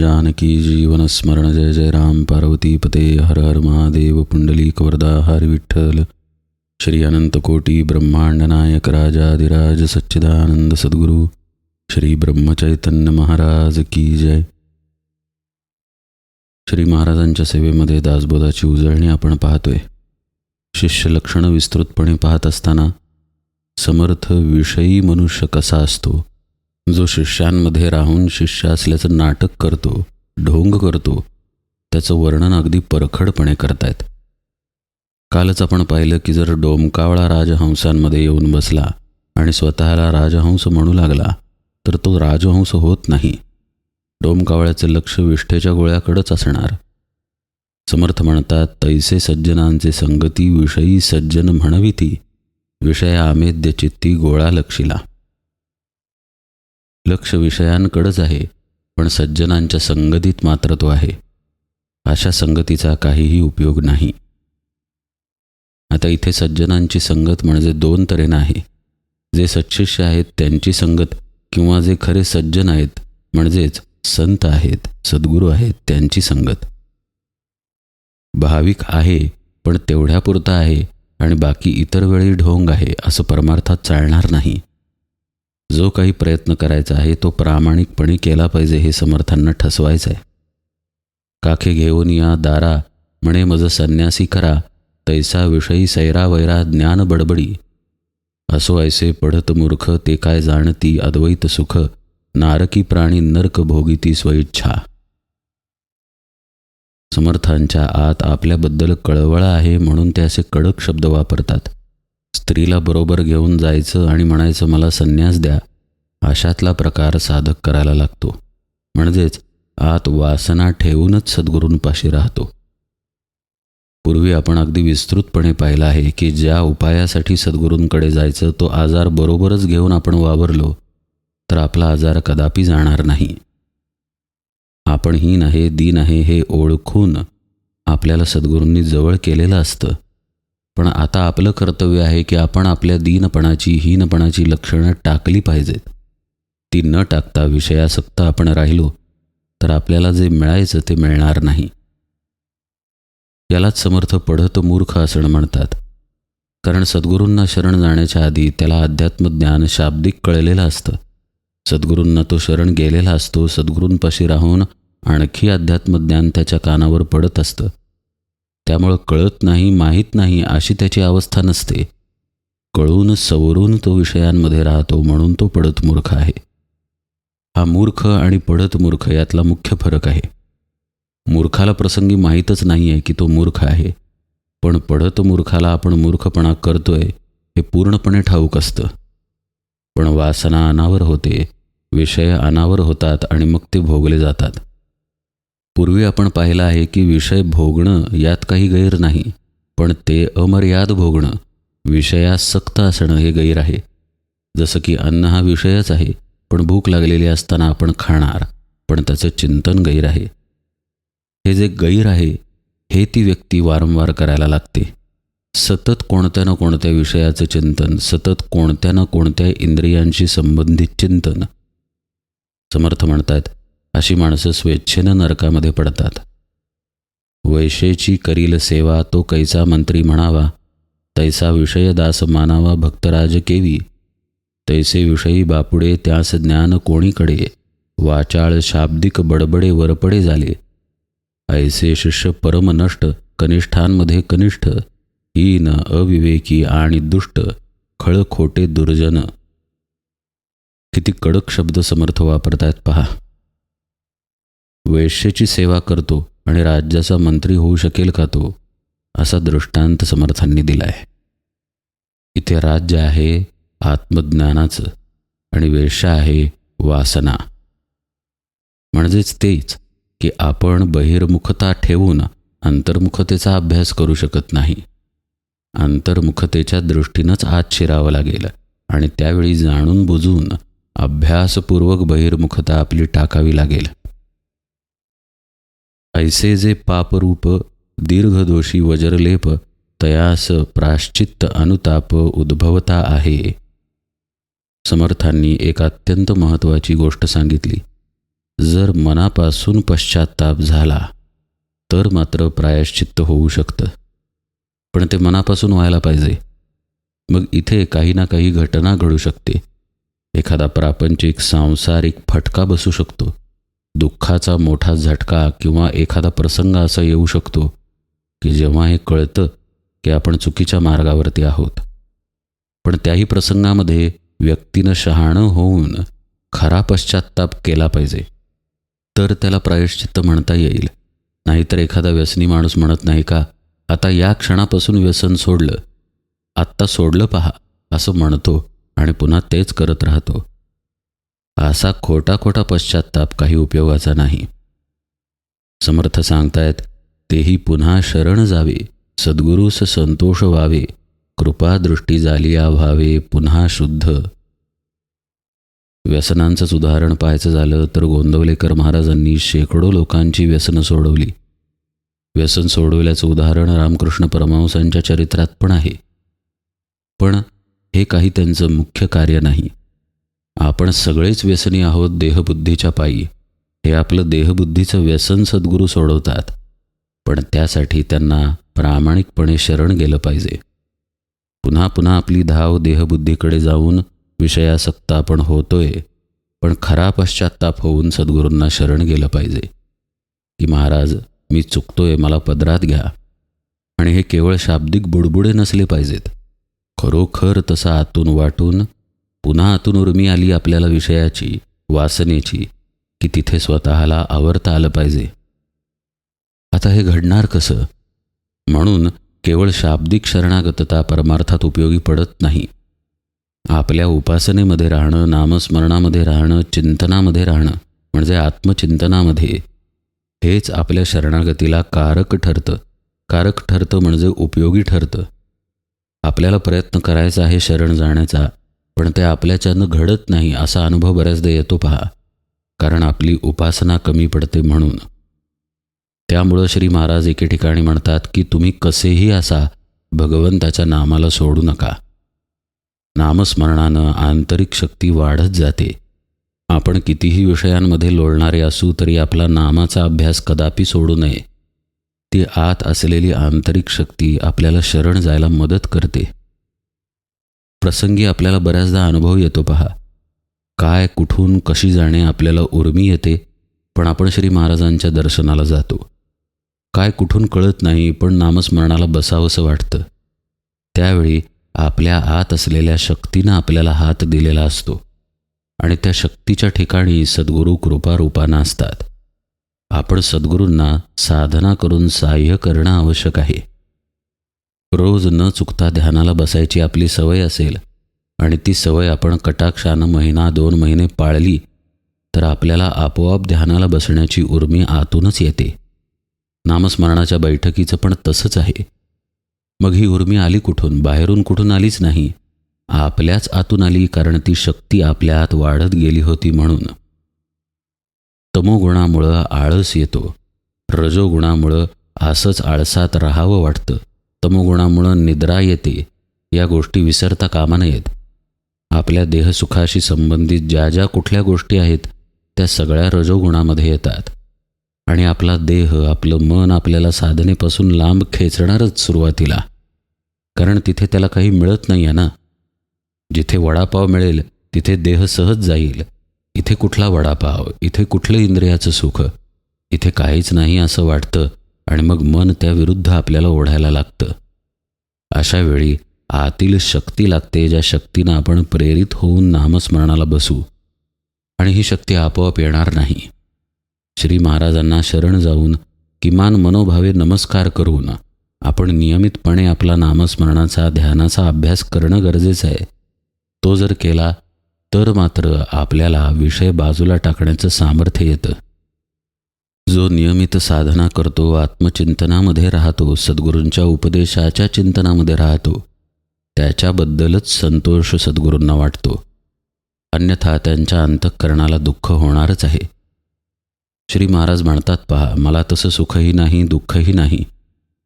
जानकी जीवन स्मरण जय जय राम। पार्वती पते हर हर महादेव। पुंडली वरदा हर विठ्ठल। श्री अनंतकोटी ब्रह्मांड नायक राजाधिराज सच्चिदानंद सद्गुरू। श्री ब्रह्मचैतन्य महाराज की जय। श्री महाराजांच्या सेवेमध्ये दासबोधाची उजळणी आपण पाहतोय. शिष्य लक्षणं विस्तृतपणे पाहत असताना समर्थ विषयी मनुष्य कसा असतो? जो शिष्यांमध्ये राहून शिष्य असल्याचं नाटक करतो ढोंग करतो त्याचं वर्णन अगदी परखडपणे करतायत. कालच आपण पाहिलं की जर डोमकावळा राजहंसांमध्ये येऊन बसला आणि स्वतःला राजहंस म्हणू लागला तर तो राजहंस होत नाही. डोमकावळ्याचं लक्ष विष्ठेच्या गोळ्याकडंच असणार. समर्थ म्हणतात तैसे सज्जनांचे संगती विषयी सज्जन म्हणवी ती विषय आमेद्य चित्ती गोळा लक्षिला. लक्ष विषयांकडंच आहे पण सज्जनांच्या संगतीत मात्र तो आहे. अशा संगतीचा काहीही उपयोग नाही. आता इथे सज्जनांची संगत म्हणजे दोन तऱ्हेनं आहे. जे सच्छिष्य आहेत त्यांची संगत किंवा जे खरे सज्जन आहेत म्हणजेच संत आहेत सद्गुरू आहेत त्यांची संगत. भाविक आहे पण तेवढ्यापुरता आहे आणि बाकी इतर वेळी ढोंग आहे असं परमार्थात चालणार नाही. जो काही प्रयत्न करायचा आहे तो प्रामाणिकपणे केला पाहिजे हे समर्थांना ठसवायचं आहे काखे घेऊन या दारा म्हणे मज संन्यासी करा तैसा विषयी सैरा वैरा ज्ञान बडबडी. असो ऐसे पढत मूर्ख ते काय जाणती अद्वैत सुख नारकी प्राणी नर्क भोगिती स्वइच्छा समर्थांच्या आत आपल्याबद्दल कळवळा आहे म्हणून ते असे कडक शब्द वापरतात. स्त्रीला बरोबर घेऊन जायचं आणि म्हणायचं मला संन्यास द्या अशातला प्रकार साधक करायला लागतो. म्हणजेच आत वासना ठेवूनच सद्गुरूंपाशी राहतो. पूर्वी आपण अगदी विस्तृतपणे पाहिलं आहे की ज्या उपायासाठी सद्गुरूंकडे जायचं तो आजार बरोबरच घेऊन आपण वावरलो तर आपला आजार कदापि जाणार नाही. आपण हीन आहे दीन आहे हे ओळखून आपल्याला सद्गुरूंनी जवळ केलेलं असतं. पण आता आपलं कर्तव्य आहे की आपण आपल्या दीनपणाची हीनपणाची लक्षणं टाकली पाहिजेत. ती न टाकता विषयासक्त आपण राहिलो तर आपल्याला जे मिळायचं ते मिळणार नाही. यालाच समर्थ पढत मूर्ख असणं म्हणतात. कारण सद्गुरूंना शरण जाण्याच्या आधी त्याला अध्यात्मज्ञान शाब्दिक कळलेलं असतं. सद्गुरूंना तो शरण गेलेला असतो सद्गुरूंपाशी राहून आणखी अध्यात्मज्ञान त्याच्या कानावर पडत असतं. त्यामुळं कळत नाही माहीत नाही अशी त्याची अवस्था नसते. कळून सवरून तो विषयांमध्ये राहतो म्हणून तो पडत मूर्ख आहे. हा मूर्ख आणि पडत मूर्ख यातला मुख्य फरक आहे. मूर्खाला प्रसंगी माहीतच नाही आहे की तो मूर्ख आहे. पण पडत मूर्खाला आपण मूर्खपणा करतोय हे पूर्णपणे ठाऊक असतं. पण वासना अनावर होते विषय अनावर होतात आणि मग ते भोगले जातात. पूर्वी आपण पाहिलं आहे की विषय भोगणं यात काही गैर नाही पण ते अमर्याद भोगणं विषयासक्त असणं हे गैर आहे. जसं की अन्न हा विषयच आहे पण भूक लागलेली असताना आपण खाणार पण त्याचं चिंतन गैर आहे. हे जे गैर आहे हे ती व्यक्ती वारंवार करायला लागते. सतत कोणत्या ना कोणत्या विषयाचं चिंतन सतत कोणत्या ना कोणत्या इंद्रियांशी संबंधित चिंतन. समर्थ म्हणतात अशी माणसं स्वेच्छेनं नरकामध्ये पडतात. वैशेची करील सेवा तो कैसा मंत्री म्हणावा तैसा विषय दास मानावा भक्तराज केवी तैसे विषयी बापुडे त्यास ज्ञान कोणीकडे वाचाळ शाब्दिक बडबडे वरपडे झाले. ऐसे शिष्य परमनष्ट कनिष्ठांमध्ये कनिष्ठ हीन अविवेकी आणि दुष्ट खळखोटे दुर्जन. किती कडक शब्द समर्थ वापरतायत पहा. वेश्येची सेवा करतो आणि राज्याचा मंत्री होऊ शकेल का तो? असा दृष्टांत समर्थांनी दिला आहे इथे राज्य आहे आत्मज्ञानाचं आणि वेश्या आहे वासना. म्हणजेच तेच की आपण बहिर्मुखता ठेवून अंतर्मुखतेचा अभ्यास करू शकत नाही. अंतर्मुखतेच्या दृष्टीनंच आत शिरावं लागेल आणि त्यावेळी जाणून बुजून अभ्यासपूर्वक बहिर्मुखता आपली टाकावी लागेल. ऐसे जे पापरूप दीर्घदोषी वज्रलेप तयास प्राश्चित्त अनुताप उद्भवता आहे. समर्थांनी एक अत्यंत महत्त्वाची गोष्ट सांगितली. जर मनापासून पश्चाताप झाला तर मात्र प्रायश्चित्त होऊ शकतं. पण ते मनापासून व्हायला पाहिजे. मग इथे काही ना काही घटना घडू शकते. एखादा प्रापंचिक सांसारिक फटका बसू शकतो. दुःखाचा मोठा झटका किंवा एखादा प्रसंग असा येऊ शकतो की जेव्हा हे कळतं की आपण चुकीच्या मार्गावरती आहोत. पण त्याही प्रसंगामध्ये व्यक्तीनं शहाणं होऊन खरा पश्चाताप केला पाहिजे. तर त्याला प्रायश्चित्त म्हणता येईल. नाहीतर एखादा व्यसनी माणूस म्हणत नाही का आता या क्षणापासून व्यसन सोडलं. आत्ता सोडलं पहा असं म्हणतो आणि पुन्हा तेच करत राहतो. असा खोटा खोटा पश्चाताप काही उपयोगाचा नाही. समर्थ सांगतायत तेही पुन्हा शरण जावे सद्गुरूस संतोष व्हावे कृपादृष्टी झाली व्हावे पुन्हा शुद्ध. व्यसनांचंच उदाहरण पाहायचं झालं तर गोंदवलेकर महाराजांनी शेकडो लोकांची व्यसनं सोडवली. व्यसन सोडवल्याचं उदाहरण रामकृष्ण परमहंसांच्या चरित्रात पण आहे. पण हे काही त्यांचं मुख्य कार्य नाही. आपण सगळेच व्यसनी आहोत देहबुद्धीच्या पायी. हे आपलं देहबुद्धीचं व्यसन सद्गुरू सोडवतात. पण त्यासाठी त्यांना प्रामाणिकपणे शरण गेलं पाहिजे. पुन्हा पुन्हा आपली धाव देहबुद्धीकडे जाऊन विषयासक्त आपण होतोय पण खरा पश्चाताप होऊन सद्गुरूंना शरण गेलं पाहिजे. की महाराज मी चुकतोय मला पदरात घ्या. आणि हे केवळ शाब्दिक बुडबुडे नसले पाहिजेत. खरोखर तसा आतून वाटून पुन्हा आतून उर्मी आली आपल्याला विषयाची वासनेची की तिथे स्वतःला आवरता आलं पाहिजे. आता हे घडणार कसं? म्हणून केवळ शाब्दिक शरणागतता परमार्थात उपयोगी पडत नाही. आपल्या उपासनेमध्ये राहणं नामस्मरणामध्ये राहणं चिंतनामध्ये राहणं म्हणजे आत्मचिंतनामध्ये हेच आपल्या शरणागतीला कारक ठरतं. कारक ठरतं म्हणजे उपयोगी ठरतं. आपल्याला प्रयत्न करायचा आहे शरण जाण्याचा पण ते आपल्याच्यानं घडत नाही असा अनुभव बऱ्याचदा येतो पहा. कारण आपली उपासना कमी पडते म्हणून. त्यामुळं श्री महाराज एके ठिकाणी म्हणतात की तुम्ही कसेही असा भगवंताच्या नामाला सोडू नका. नामस्मरणानं आंतरिक शक्ती वाढत जाते. आपण कितीही विषयांमध्ये लोळणारे असू तरी आपला नामाचा अभ्यास कदापि सोडू नये. ती आत असलेली आंतरिक शक्ती आपल्याला शरण जायला मदत करते. प्रसंगी आपल्याला बऱ्याचदा अनुभव येतो पहा. काय कुठून कशी जाणे आपल्याला उर्मी येते पण आपण श्री महाराजांच्या दर्शनाला जातो. काय कुठून कळत नाही पण नामस्मरणाला बसावंसं वाटतं. त्यावेळी आपल्या आत असलेल्या शक्तीनं आपल्याला हात दिलेला असतो. आणि त्या शक्तीच्या ठिकाणी सद्गुरू कृपारूपानं असतात. आपण सद्गुरूंना साधना करून सहाय्य करणं आवश्यक आहे. रोज न चुकता ध्यानाला बसायची आपली सवय असेल आणि ती सवय आपण कटाक्षानं महिना दोन महिने पाळली तर आपल्याला आपोआप ध्यानाला बसण्याची उर्मी आतूनच येते. नामस्मरणाच्या बैठकीचं पण तसंच आहे. मग ही उर्मी आली कुठून? बाहेरून कुठून आलीच नाही. आपल्याच आतून आली कारण ती शक्ती आपल्या आत वाढत गेली होती म्हणून. तमोगुणामुळं आळस येतो. रजोगुणामुळं असंच आळसात राहावं वाटतं. तमोगुणामुळं निद्रा येते या गोष्टी विसरता कामा नयेत. आपल्या देहसुखाशी संबंधित ज्या ज्या कुठल्या गोष्टी आहेत त्या सगळ्या रजोगुणामध्ये येतात. आणि आपला देह आपलं मन आपल्याला साधनेपासून लांब खेचणारच सुरुवातीला. कारण तिथे त्याला काही मिळत नाही आहे ना. जिथे वडापाव मिळेल तिथे देह सहज जाईल. इथे कुठला वडापाव इथे कुठलं इंद्रियाचं सुख इथे काहीच नाही असं वाटतं आणि मग मन त्याविरुद्ध आपल्याला ओढायला लागतं. अशा वेळी आतील शक्ती लागते ज्या शक्तीनं आपण प्रेरित होऊन नामस्मरणाला बसू. आणि ही शक्ती आपोआप येणार नाही. श्री महाराजांना शरण जाऊन किमान मनोभावे नमस्कार करून आपण नियमितपणे आपला नामस्मरणाचा ध्यानाचा अभ्यास करणं गरजेचं आहे. तो जर केला तर मात्र आपल्याला विषय बाजूला टाकण्याचं सामर्थ्य येतं. जो नियमित साधना करतो आत्मचिंतनामध्ये राहतो सद्गुरूंच्या उपदेशाच्या चिंतनामध्ये राहतो त्याच्याबद्दलच संतोष सद्गुरूंना वाटतो. अन्यथा त्यांच्या अंतःकरणाला दुःख होणारच आहे. श्री महाराज म्हणतात पहा मला तसं सुखही नाही दुःखही नाही.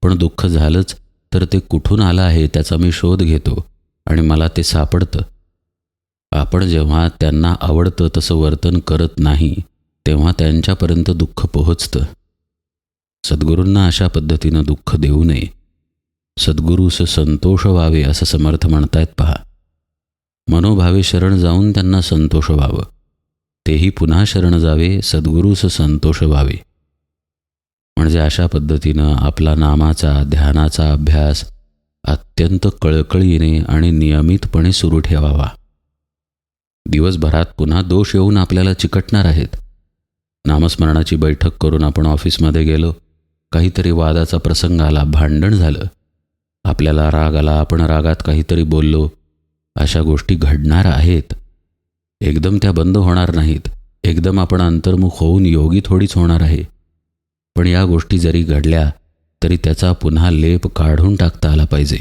पण दुःख झालंच तर ते कुठून आलं आहे त्याचा मी शोध घेतो आणि मला ते सापडतं. आपण जेव्हा त्यांना आवडतं तसं वर्तन करत नाही तेव्हा त्यांच्यापर्यंत दुःख पोहोचतं. सद्गुरूंना अशा पद्धतीनं दुःख देऊ नये. सद्गुरूस संतोष व्हावे असं समर्थ म्हणतायत पहा. मनोभावे शरण जाऊन त्यांना संतोष व्हावं. तेही पुन्हा शरण जावे सद्गुरूस संतोष व्हावे. म्हणजे अशा पद्धतीनं आपला नामाचा ध्यानाचा अभ्यास अत्यंत कळकळीने आणि नियमितपणे सुरू ठेवावा. दिवसभरात पुन्हा दोष येऊन आपल्याला चिकटणार आहेत. नामस्मरणाची बैठक करून आपण ऑफिसमध्ये गेलो. काहीतरी वादाचा प्रसंग आला भांडण झालं. आपल्याला राग आला आपण रागात काहीतरी बोललो. अशा गोष्टी घडणार आहेत. एकदम त्या बंद होणार नाहीत. एकदम आपण अंतर्मुख होऊन योगी थोडीच होणार आहे. पण या गोष्टी जरी घडल्या तरी त्याचा पुन्हा लेप काढून टाकता आला पाहिजे.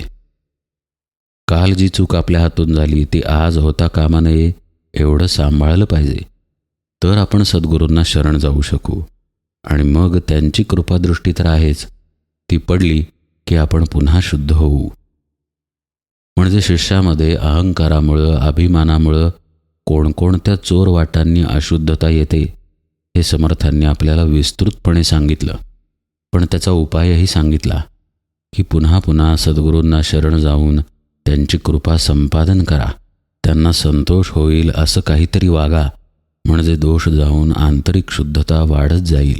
काल जी चूक आपल्या हातून झाली ती आज होता कामा नये एवढं सांभाळलं पाहिजे. तर आपण सद्गुरूंना शरण जाऊ शकू. आणि मग त्यांची कृपादृष्टी तर आहेच. ती पडली की आपण पुन्हा शुद्ध होऊ. म्हणजे शिष्यामध्ये अहंकारामुळं अभिमानामुळं कोणकोणत्या चोर वाटांनी अशुद्धता येते हे समर्थांनी आपल्याला विस्तृतपणे सांगितलं. पण त्याचा उपायही सांगितला की पुन्हा पुन्हा सद्गुरूंना शरण जाऊन त्यांची कृपा संपादन करा. त्यांना संतोष होईल असं काहीतरी वागा. म्हणजे दोष जाऊन आंतरिक शुद्धता वाढत जाईल.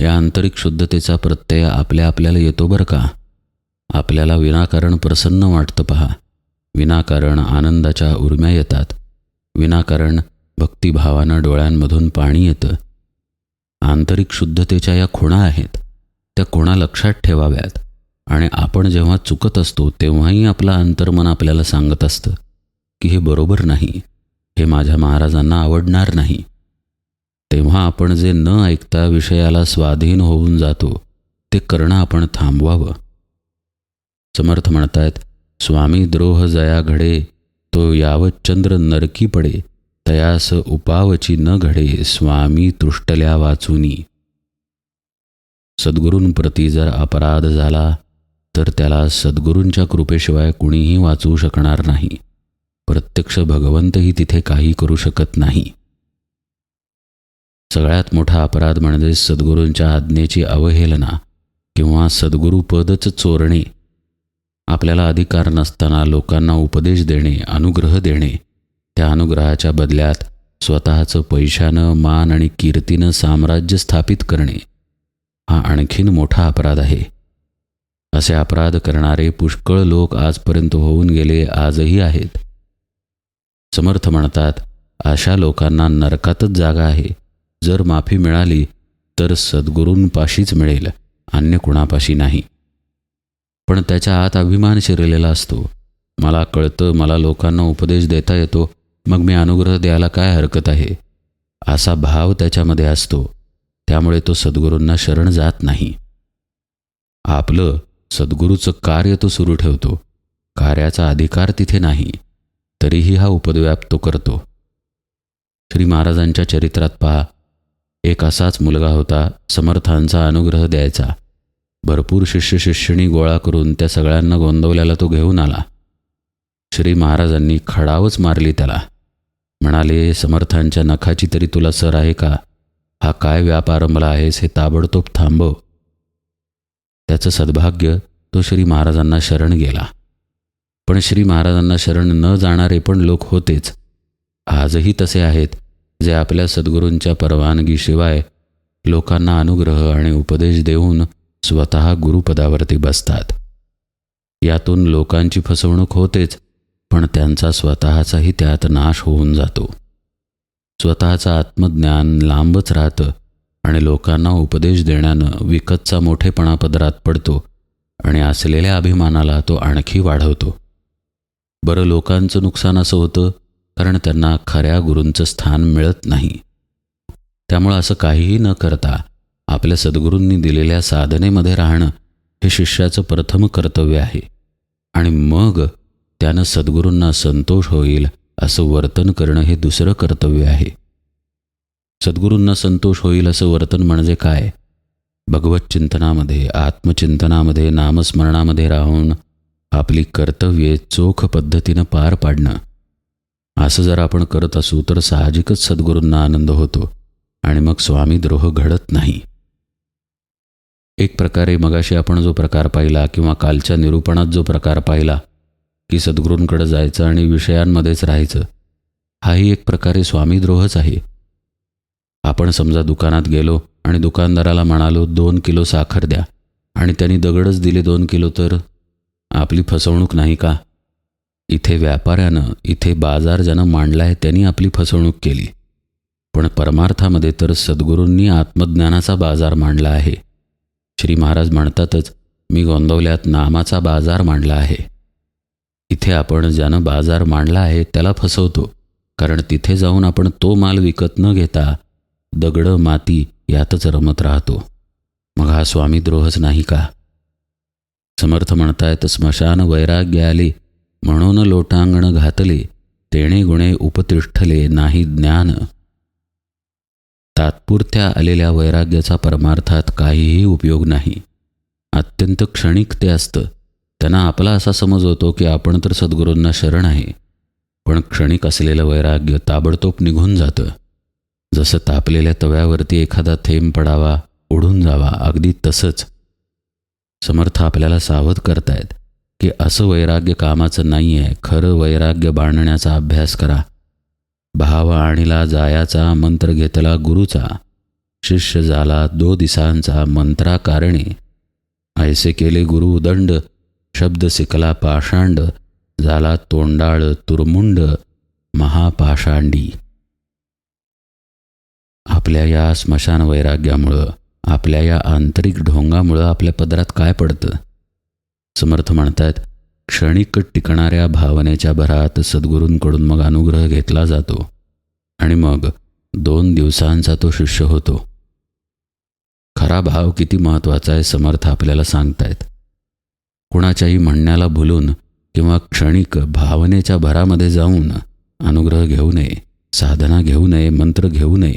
या आंतरिक शुद्धतेचा प्रत्यय आपल्या आपल्याला येतो बरं का? आपल्याला विनाकारण प्रसन्न वाटतं पहा. विनाकारण आनंदाच्या उर्म्या येतात. विनाकारण भक्तिभावानं डोळ्यांमधून पाणी येतं. आंतरिक शुद्धतेच्या या खुणा आहेत. त्या खुणा लक्षात ठेवाव्यात. आणि आपण जेव्हा चुकत असतो तेव्हाही आपलं अंतर्मन आपल्याला सांगत असतं की हे बरोबर नाही. हे माझ्या महाराजांना आवडणार नाही. तेव्हा आपण जे न ऐकता विषयाला स्वाधीन होऊन जातो ते करणं आपण थांबवावं. समर्थ म्हणतायत स्वामी द्रोह जया घडे तो यावचंद्र नरकी पडे तयास उपावची न घडे स्वामी तुष्टल्या वाचुनी. सद्गुरूंप्रती जर अपराध झाला तर त्याला सद्गुरूंच्या कृपेशिवाय कुणीही वाचवू शकणार नाही. प्रत्यक्ष भगवंतही तिथे काही करू शकत नाही. सगळ्यात मोठा अपराध म्हणजे सद्गुरूंच्या आज्ञेची अवहेलना किंवा सद्गुरूपदच चोरणे आपल्याला अधिकार नसताना लोकांना उपदेश देणे अनुग्रह देणे त्या अनुग्रहाच्या बदल्यात स्वतःचं पैशानं मान आणि कीर्तीनं साम्राज्य स्थापित करणे हा आणखीन मोठा अपराध आहे. असे अपराध करणारे पुष्कळ लोक आजपर्यंत होऊन गेले आजही आहेत. समर्थ म्हणतात अशा लोकांना नरकातच जागा आहे. जर माफी मिळाली तर सद्गुरूंपाशीच मिळेल अन्य कुणापाशी नाही. पण त्याच्या आत अभिमान शिरलेला असतो. मला कळतं मला लोकांना उपदेश देता येतो. मग मी अनुग्रह द्यायला काय हरकत आहे? असा भाव त्याच्यामध्ये असतो. त्यामुळे तो सद्गुरूंना शरण जात नाही. आपलं सद्गुरूचं कार्य तो सुरू ठेवतो. कार्याचा अधिकार तिथे नाही. तरीही हा उपद्व्याप तो करतो. श्री महाराजांच्या चरित्रात पहा. एक असाच मुलगा होता समर्थांचा अनुग्रह द्यायचा. भरपूर शिष्य शिष्यणी गोळा करून त्या सगळ्यांना गोंदवल्याला तो घेऊन आला. श्री महाराजांनी खडावच मारली त्याला. म्हणाले समर्थांच्या नखाची तरी तुला सर आहे का? हा काय व्यापारंभला आहेस हे ताबडतोब थांबव. त्याचं सद्भाग्य तो श्री महाराजांना शरण गेला. पण श्री महाराजांना शरण न जाणारे पण लोक होतेच. आजही तसे आहेत जे आपल्या सद्गुरूंच्या परवानगीशिवाय लोकांना अनुग्रह आणि उपदेश देऊन स्वतः गुरुपदावरती बसतात. यातून लोकांची फसवणूक होतेच पण त्यांचा स्वतःचाही त्यात नाश होऊन जातो. स्वतःचं आत्मज्ञान लांबच राहतं आणि लोकांना उपदेश देण्यानं विकतचा मोठेपणा पदरात पडतो आणि असलेल्या अभिमानाला तो आणखी वाढवतो. बरं लोकांचं नुकसान असं होतं कारण त्यांना खऱ्या गुरूंचं स्थान मिळत नाही. त्यामुळं असं काहीही न करता आपल्या सद्गुरूंनी दिलेल्या साधनेमध्ये राहणं हे शिष्याचं प्रथम कर्तव्य आहे. आणि मग त्यानं सद्गुरूंना संतोष होईल असं वर्तन करणं हे दुसरं कर्तव्य आहे. सद्गुरूंना संतोष होईल असं वर्तन म्हणजे काय? भगवत चिंतनामध्ये आत्मचिंतनामध्ये नामस्मरणामध्ये राहून आपली कर्तव्ये चोख पद्धतीनं पार पाडणं. असं जर आपण करत असू तर साहजिकच सद्गुरूंना आनंद होतो आणि मग स्वामीद्रोह घडत नाही. एक प्रकारे मगाशी आपण जो प्रकार पाहिला किंवा कालच्या निरूपणात जो प्रकार पाहिला की सद्गुरूंकडे जायचं आणि विषयांमध्येच राहायचं हाही एक प्रकारे स्वामीद्रोहच आहे. आपण समजा दुकानात गेलो आणि दुकानदाराला म्हणालो दोन किलो साखर द्या. आणि त्यांनी दगडच दिले दोन किलो तर आपली फसवणूक नाही का? इथे व्यापाऱ्यानं इथे बाजार ज्यानं मांडला आहे त्यांनी आपली फसवणूक केली. पण परमार्थामध्ये तर सद्गुरूंनी आत्मज्ञानाचा बाजार मांडला आहे. श्री महाराज म्हणतातच मी गोंदवल्यात नामाचा बाजार मांडला आहे. इथे आपण ज्यानं बाजार मांडला आहे त्याला फसवतो. कारण तिथे जाऊन आपण तो माल विकत न घेता दगडं माती यातच रमत राहतो. मग हा स्वामीद्रोहच नाही का? समर्थ म्हणतायत स्मशान वैराग्य आली म्हणून लोटांगण घातले. तेणे गुणे उपतिष्ठले नाही ज्ञान. तात्पुरत्या आलेल्या वैराग्याचा परमार्थात काहीही उपयोग नाही. अत्यंत क्षणिक ते असतं. त्यांना आपला असा समज होतो की आपण तर सद्गुरूंना शरण आहे. पण क्षणिक असलेलं वैराग्य ताबडतोब निघून जातं. जसं तापलेल्या तव्यावरती एखादा थेंब पडावा उडून जावा अगदी तसंच. समर्थ आपल्याला सावध करतायत की असं वैराग्य कामाचं नाही आहे खरं वैराग्य बांधण्याचा अभ्यास करा. भाव आणिला जायाचा मंत्र घेतला गुरुचा शिष्य झाला दो दिसांचा मंत्राकारणे. ऐसे केले गुरु उदंड शब्द शिकला पाषांड झाला तोंडाळ तुरमुंड महापाषांडी. आपल्या या स्मशान वैराग्यामुळं आपल्या या आंतरिक ढोंगामुळं आपल्या पदरात काय पडतं? समर्थ म्हणतात क्षणिक टिकणाऱ्या भावनेच्या भरात सद्गुरूंकडून मग अनुग्रह घेतला जातो आणि मग दोन दिवसांचा तो शिष्य होतो. खरा भाव किती महत्त्वाचा आहे समर्थ आपल्याला सांगतायत. कुणाच्याही म्हणण्याला भुलून किंवा क्षणिक भावनेच्या भरामध्ये जाऊन अनुग्रह घेऊ नये साधना घेऊ नये मंत्र घेऊ नये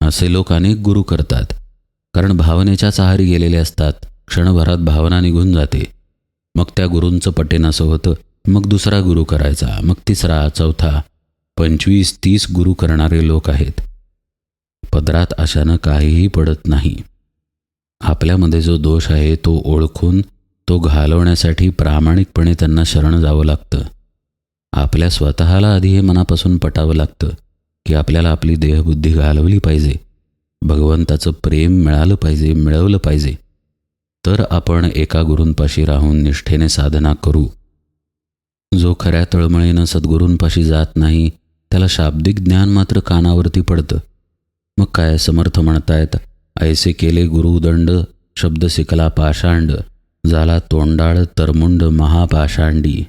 असे लोक अनेक गुरु करतात. कारण भावनेच्याच आहारी गेलेले असतात. क्षणभरात भावना निघून जाते. मग त्या गुरूंचं पटेन असं होतं. मग दुसरा गुरु करायचा. मग तिसरा चौथा पंचवीस तीस गुरु करणारे लोक आहेत. पदरात अशानं काहीही पडत नाही. आपल्यामध्ये जो दोष आहे तो ओळखून तो घालवण्यासाठी प्रामाणिकपणे त्यांना शरण जावं लागतं. आपल्या स्वतःला आधी हे मनापासून पटावं लागतं की आपल्याला आपली देहबुद्धी घालवली पाहिजे. भगवंताचं प्रेम मिळालं पाहिजे मिळवलं पाहिजे. तर आपण एका गुरूंपाशी राहून निष्ठेने साधना करू. जो खऱ्या तळमळीनं सद्गुरूंपाशी जात नाही त्याला शाब्दिक ज्ञान मात्र कानावरती पडतं. मग काय समर्थ म्हणतायत ऐसे केले गुरुदंड शब्द शिकला पाषांड झाला तोंडाळ तरमुंड महापाषांडी.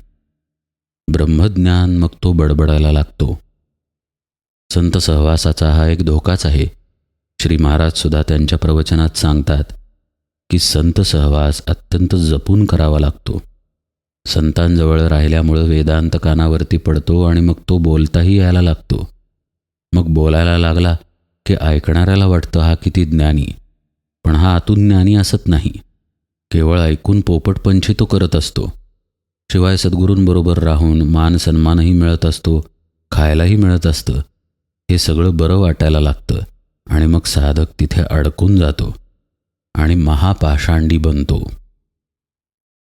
ब्रह्मज्ञान मग तो बडबडायला लागतो. संत सहवासाचा हा एक धोकाच आहे. श्री महाराज सुद्धा त्यांच्या प्रवचनात सांगतात की संत सहवास अत्यंत जपून करावा लागतो. संतांजवळ राहिल्यामुळं वेदांत कानावरती पडतो आणि मग तो बोलताही यायला लागतो. मग बोलायला लागला की ऐकणाऱ्याला वाटतं हा किती ज्ञानी पण हा आतून ज्ञानी असत नाही. केवळ ऐकून पोपटपंची तो करत असतो. शिवाय सद्गुरूंबरोबर राहून मान सन्मानही मिळत असतो खायलाही मिळत असतं. हे सगळं बरं वाटायला लागतं. आणि मग साधक तिथे अडकून जातो आणि महापाषांडी बनतो.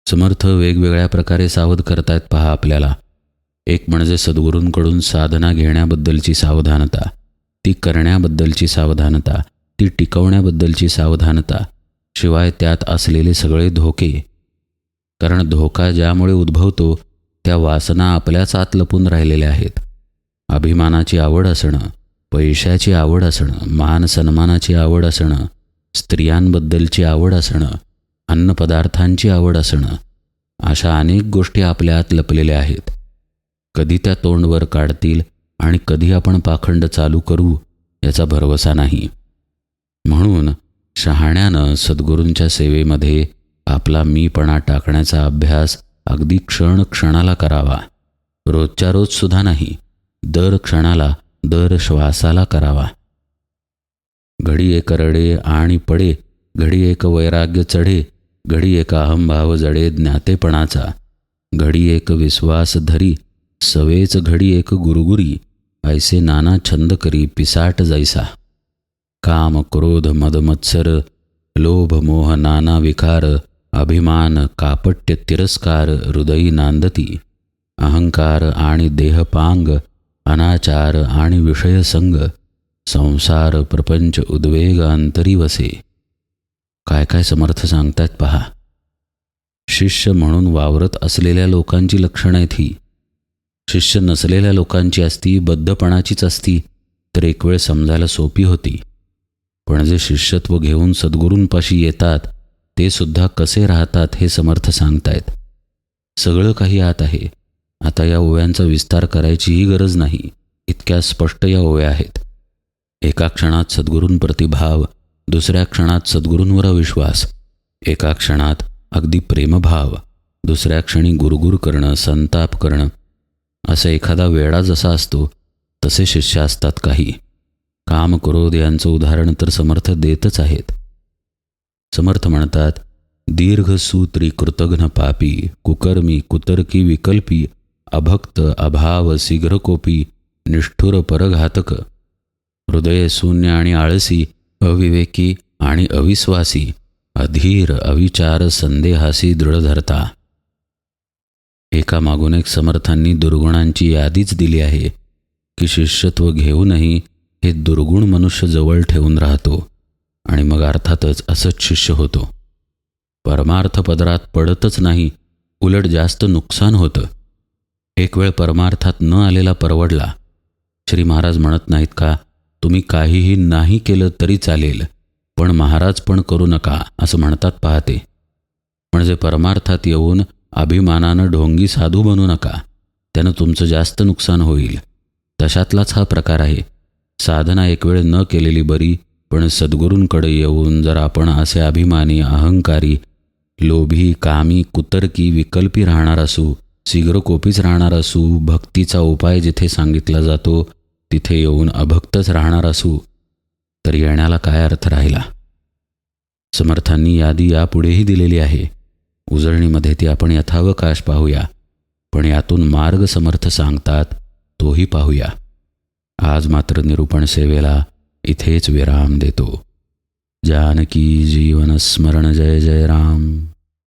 समर्थ वेगवेगळ्या प्रकारे सावध करतायत पहा आपल्याला. एक म्हणजे सद्गुरूंकडून साधना घेण्याबद्दलची सावधानता ती करण्याबद्दलची सावधानता ती टिकवण्याबद्दलची सावधानता शिवाय त्यात असलेले सगळे धोके. कारण धोका ज्यामुळे उद्भवतो त्या वासना आपल्याच आत लपून राहिलेल्या आहेत. अभिमानाची आवड असणं पैशाची आवड असणं मान सन्मानाची आवड असणं स्त्रियांबद्दलची आवड असणं अन्नपदार्थांची आवड असणं अशा अनेक गोष्टी आपल्या आत लपलेल्या आहेत. कधी त्या तोंडवर काढतील आणि कधी आपण पाखंड चालू करू याचा भरवसा नाही. म्हणून शहाण्यानं सद्गुरूंच्या सेवेमध्ये आपला मीपणा टाकण्याचा अभ्यास अगदी क्षण क्षणाला करावा. रोजच्या रोज सुद्धा नाही दर क्षणाला दर श्वासाला करावा. घडी एक रडे आणि पडे घडी एक वैराग्य चढे घडी एक अहंभाव जडे ज्ञातेपणाचा. घडी एक विश्वास धरी सवेच घडी एक गुरुगुरी ऐसे नाना छंद करी पिसाट जैसा. काम क्रोध मदमत्सर लोभ मोह नाना विकार अभिमान कापट्य तिरस्कार हृदयी नांदती. अहंकार आणि देहपांग अनाचार आणि विषयसंग संसार प्रपंच उद्वेग अंतरी वसे. काय काय समर्थ सांगतायत पहा. शिष्य म्हणून वावरत असलेल्या लोकांची लक्षणं आहेत ही. शिष्य नसलेल्या लोकांची असती बद्धपणाचीच असती तर एक वेळ समजायला सोपी होती. पण जे शिष्यत्व घेऊन सद्गुरूंपाशी येतात ते सुद्धा कसे राहतात हे समर्थ सांगतायत. सगळं काही आत आहे. आता या ओव्यांचा विस्तार करायचीही गरज नाही. इतक्या स्पष्ट या ओव्या आहेत. एका क्षणात सद्गुरूंप्रती भाव दुसऱ्या क्षणात सद्गुरूंवर विश्वास एका क्षणात अगदी प्रेमभाव दुसऱ्या क्षणी गुरगुर करणं संताप करणं. असं एखादा वेळा जसा असतो तसे शिष्य असतात काही. काम क्रोध यांचं उदाहरण तर समर्थ देतच आहेत. समर्थ म्हणतात दीर्घसूत्री कृतघ्न पापी कुकर्मी कुतर्की विकल्पी अभक्त अभाव शीघ्रकोपी निष्ठुर परघातक. हृदय शून्य आणि आळसी अविवेकी आणि अविश्वासी अधीर अविचार संदेहासी दृढधरता. एकामागून एक समर्थांनी दुर्गुणांची यादीच दिली आहे की शिष्यत्व घेऊनही हे दुर्गुण मनुष्य जवळ ठेवून राहतो आणि मग अर्थातच असंच शिष्य होतो. परमार्थ पदरात पडतच नाही उलट जास्त नुकसान होतं. एक वेळ परमार्थात न आलेला परवडला. श्री महाराज म्हणत नाहीत का तुम्ही काहीही नाही केलं तरी चालेल पण महाराज पण करू नका असं म्हणतात पाहते. म्हणजे परमार्थात येऊन अभिमानानं ढोंगी साधू बनू नका त्यानं तुमचं जास्त नुकसान होईल. तशातलाच हा प्रकार आहे. साधना एक वेळ न केलेली बरी पण सद्गुरूंकडे येऊन जर आपण असे अभिमानी अहंकारी लोभी कामी कुतर्की विकल्पी राहणार असू शीघ्रकोपीच राहणार असू भक्तीचा उपाय जिथे सांगितला जातो तिथे येऊन अभक्तच राहणार असू. तर येण्याला काय अर्थ राहिला? समर्थांनी यादी यापुढेही दिलेली आहे. उजळणीमध्ये ती आपण यथावकाश पाहूया. पण यातून मार्ग समर्थ सांगतात तोही पाहूया. आज मात्र निरूपण सेवेला इथेच विराम देतो. जानकी जीवन स्मरण जय जय राम.